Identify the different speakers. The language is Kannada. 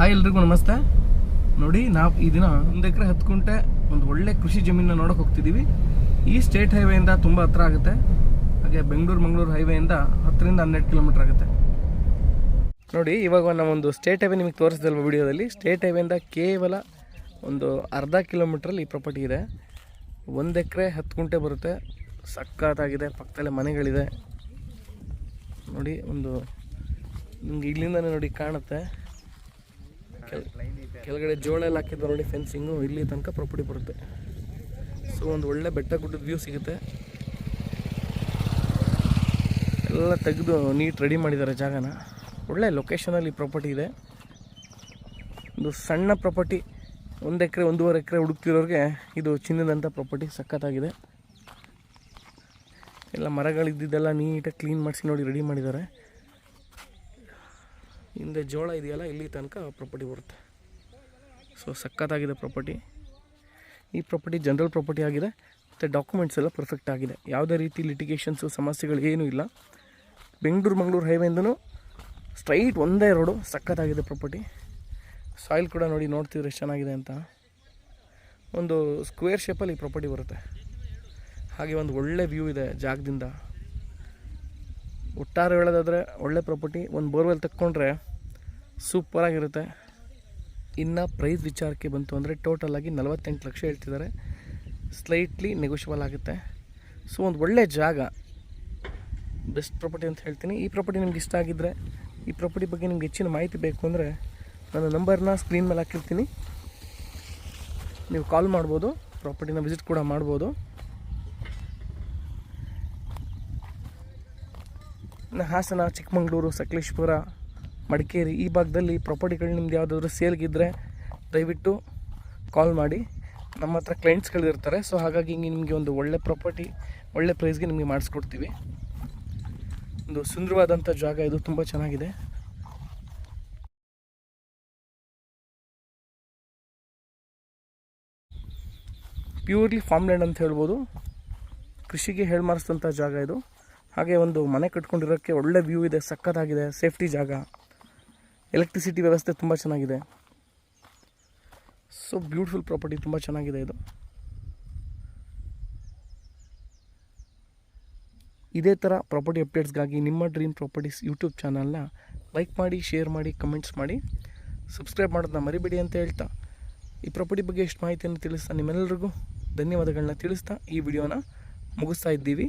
Speaker 1: ಹಾಯ್ ಎಲ್ರಿಗೂ ನಮಸ್ತೆ. ನೋಡಿ, ನಾವು ಈ ದಿನ ಒಂದು ಎಕರೆ ಹತ್ತು ಕುಂಟೆ ಒಂದು ಒಳ್ಳೆ ಕೃಷಿ ಜಮೀನನ್ನ ನೋಡಕ್ಕೆ ಹೋಗ್ತಿದ್ದೀವಿ ಈ ಸ್ಟೇಟ್ ಹೈವೇಯಿಂದ ತುಂಬ ಹತ್ರ ಆಗುತ್ತೆ. ಹಾಗೆ ಬೆಂಗಳೂರು, ಮಂಗಳೂರು ಹೈವೇಯಿಂದ ಹತ್ತರಿಂದ ಹನ್ನೆರಡು ಕಿಲೋಮೀಟರ್ ಆಗುತ್ತೆ. ನೋಡಿ, ಇವಾಗ ನಾವೊಂದು ಸ್ಟೇಟ್ ಹೈವೇ ನಿಮಗೆ ತೋರಿಸಿದಲ್ವ ವಿಡಿಯೋದಲ್ಲಿ? ಸ್ಟೇಟ್ ಹೈವೇಯಿಂದ ಕೇವಲ ಒಂದು ಅರ್ಧ ಕಿಲೋಮೀಟ್ರಲ್ಲಿ ಈ ಪ್ರಾಪರ್ಟಿ ಇದೆ. ಒಂದು ಎಕರೆ ಹತ್ತು ಕುಂಟೆ ಬರುತ್ತೆ. ಸಕ್ಕತ್ತಾಗಿದೆ ಪಕ್ಕದಲ್ಲೇ ಮನೆಗಳಿದೆ. ನೋಡಿ, ಒಂದು ನಿಮ್ಗೆ ಇಲ್ಲಿಂದನೇ ನೋಡಿ ಕಾಣುತ್ತೆ. ಕೆಳಗಡೆ ಜೋಳ ಎಲ್ಲ ಹಾಕಿದ್ರು ನೋಡಿ ಫೆನ್ಸಿಂಗು, ಇಲ್ಲಿ ತನಕ ಪ್ರಾಪರ್ಟಿ ಬರುತ್ತೆ. ಸೊ ಒಂದು ಒಳ್ಳೆ ಬೆಟ್ಟ ಗುಡ್ಡದ ವ್ಯೂ ಸಿಗುತ್ತೆ. ಎಲ್ಲ ತೆಗೆದು ನೀಟ್ ರೆಡಿ ಮಾಡಿದ್ದಾರೆ ಜಾಗನ. ಒಳ್ಳೆ ಲೊಕೇಶನಲ್ಲಿ ಪ್ರಾಪರ್ಟಿ ಇದೆ. ಒಂದು ಸಣ್ಣ ಪ್ರಾಪರ್ಟಿ ಒಂದು ಎಕರೆ, ಒಂದೂವರೆ ಎಕರೆ ಹುಡುಕ್ತಿರೋರಿಗೆ ಇದು ಚಿನ್ನದಂಥ ಪ್ರಾಪರ್ಟಿ ಸಖತ್ತಾಗಿದೆ. ಎಲ್ಲ ಮರಗಳಿದ್ದಿದ್ದೆಲ್ಲ ನೀಟಾಗಿ ಕ್ಲೀನ್ ಮಾಡಿಸಿ ನೋಡಿ ರೆಡಿ ಮಾಡಿದ್ದಾರೆ. ಹಿಂದೆ ಜೋಳ ಇದೆಯಲ್ಲ, ಇಲ್ಲಿ ತನಕ ಪ್ರಾಪರ್ಟಿ ಬರುತ್ತೆ. ಸೊ ಸಖತ್ತಾಗಿದೆ ಪ್ರಾಪರ್ಟಿ ಈ ಪ್ರಾಪರ್ಟಿ ಜನರಲ್ ಪ್ರಾಪರ್ಟಿ ಆಗಿದೆ. ಮತ್ತು ಡಾಕ್ಯುಮೆಂಟ್ಸ್ ಎಲ್ಲ ಪರ್ಫೆಕ್ಟ್ ಆಗಿದೆ. ಯಾವುದೇ ರೀತಿ ಲಿಟಿಗೇಷನ್ಸು ಸಮಸ್ಯೆಗಳು ಏನೂ ಇಲ್ಲ. ಬೆಂಗಳೂರು, ಮಂಗಳೂರು ಹೈವೇಯಿಂದನೂ ಸ್ಟ್ರೈಟ್ ಒಂದೇ ರೋಡು ಸಖತ್ತಾಗಿದೆ ಪ್ರಾಪರ್ಟಿ ಸಾಯಿಲ್ ಕೂಡ ನೋಡಿ ನೋಡ್ತಿದ್ರೆ ಎಷ್ಟು ಚೆನ್ನಾಗಿದೆ ಅಂತ. ಒಂದು ಸ್ಕ್ವೇರ್ ಶೇಪಲ್ಲಿ ಈ ಪ್ರಾಪರ್ಟಿ ಬರುತ್ತೆ. ಹಾಗೆ ಒಂದು ಒಳ್ಳೆ ವ್ಯೂ ಇದೆ ಜಾಗದಿಂದ. ಒಟ್ಟಾರೆ ಹೇಳೋದಾದರೆ ಒಳ್ಳೆ ಪ್ರಾಪರ್ಟಿ ಒಂದು ಬೋರ್ವೆಲ್ ತಕ್ಕೊಂಡ್ರೆ ಸೂಪರಾಗಿರುತ್ತೆ ಇನ್ನು ಪ್ರೈಸ್ ವಿಚಾರಕ್ಕೆ ಬಂತು ಅಂದರೆ ಟೋಟಲಾಗಿ ನಲವತ್ತೆಂಟು ಲಕ್ಷ ಹೇಳ್ತಿದ್ದಾರೆ. ಸ್ಲೈಟ್ಲಿ ನೆಗೋಷಿಯಬಲ್ ಆಗುತ್ತೆ. ಸೊ ಒಂದು ಒಳ್ಳೆ ಜಾಗ. ಬೆಸ್ಟ್ ಪ್ರಾಪರ್ಟಿ ಅಂತ ಹೇಳ್ತೀನಿ. ಈ ಪ್ರಾಪರ್ಟಿ ನಿಮ್ಗೆ ಇಷ್ಟ ಆಗಿದ್ದರೆ ಈ ಪ್ರಾಪರ್ಟಿ ಬಗ್ಗೆ ನಿಮ್ಗೆ ಹೆಚ್ಚಿನ ಮಾಹಿತಿ ಬೇಕು ಅಂದರೆ ನನ್ನ ನಂಬರ್ನ ಸ್ಕ್ರೀನ್ ಮೇಲೆ ಹಾಕಿರ್ತೀನಿ. ನೀವು ಕಾಲ್ ಮಾಡ್ಬೋದು ಪ್ರಾಪರ್ಟಿನ ವಿಸಿಟ್ ಕೂಡ ಮಾಡ್ಬೋದು. ಹಾಸನ, ಚಿಕ್ಕಮಗಳೂರು, ಸಕಲೇಶ್ಪುರ ಮಡಿಕೇರಿ ಈ ಭಾಗದಲ್ಲಿ ಪ್ರಾಪರ್ಟಿಗಳು ನಿಮ್ದು ಯಾವುದಾದ್ರೂ ಸೇಲ್ಗಿದ್ರೆ ದಯವಿಟ್ಟು ಕಾಲ್ ಮಾಡಿ. ನಮ್ಮ ಹತ್ರ ಕ್ಲೈಂಟ್ಸ್ಗಳಿರ್ತಾರೆ ಸೊ ಹಾಗಾಗಿ ಹಿಂಗೆ ನಿಮಗೆ ಒಂದು ಒಳ್ಳೆ ಪ್ರಾಪರ್ಟಿ ಒಳ್ಳೆ ಪ್ರೈಸ್ಗೆ ನಿಮಗೆ ಮಾಡಿಸ್ಕೊಡ್ತೀವಿ. ಒಂದು ಸುಂದರವಾದಂಥ ಜಾಗ ಇದು ತುಂಬ ಚೆನ್ನಾಗಿದೆ. ಪ್ಯೂರ್ಲಿ ಫಾರ್ಮ್ ಲ್ಯಾಂಡ್ ಅಂತ ಹೇಳ್ಬೋದು. ಕೃಷಿಗೆ ಹೇಳ್ಮಾರಿಸಿದಂಥ ಜಾಗ ಇದು. ಹಾಗೆ ಒಂದು ಮನೆ ಕಟ್ಕೊಂಡಿರೋಕ್ಕೆ ಒಳ್ಳೆ ವ್ಯೂ ಇದೆ, ಸಕ್ಕತ್ತಾಗಿದೆ ಸೇಫ್ಟಿ ಜಾಗ. ಎಲೆಕ್ಟ್ರಿಸಿಟಿ ವ್ಯವಸ್ಥೆ ತುಂಬ ಚೆನ್ನಾಗಿದೆ. ಸೊ ಬ್ಯೂಟಿಫುಲ್ ಪ್ರಾಪರ್ಟಿ ತುಂಬ ಚೆನ್ನಾಗಿದೆ ಇದು. ಇದೇ ಥರ ಪ್ರಾಪರ್ಟಿ ಅಪ್ಡೇಟ್ಸ್ಗಾಗಿ ನಿಮ್ಮ ಡ್ರೀಮ್ ಪ್ರಾಪರ್ಟೀಸ್ ಯೂಟ್ಯೂಬ್ ಚಾನಲ್ನ ಲೈಕ್ ಮಾಡಿ ಶೇರ್ ಮಾಡಿ ಕಮೆಂಟ್ಸ್ ಮಾಡಿ. ಸಬ್ಸ್ಕ್ರೈಬ್ ಮಾಡೋದನ್ನ ಮರಿಬೇಡಿ ಅಂತ ಹೇಳ್ತಾ. ಈ ಪ್ರಾಪರ್ಟಿ ಬಗ್ಗೆ ಎಷ್ಟು ಮಾಹಿತಿಯನ್ನು ತಿಳಿಸ್ತಾ ನಿಮ್ಮೆಲ್ಲರಿಗೂ ಧನ್ಯವಾದಗಳನ್ನ ತಿಳಿಸ್ತಾ ಈ ವಿಡಿಯೋನ ಮುಗಿಸ್ತಾ ಇದ್ದೀವಿ.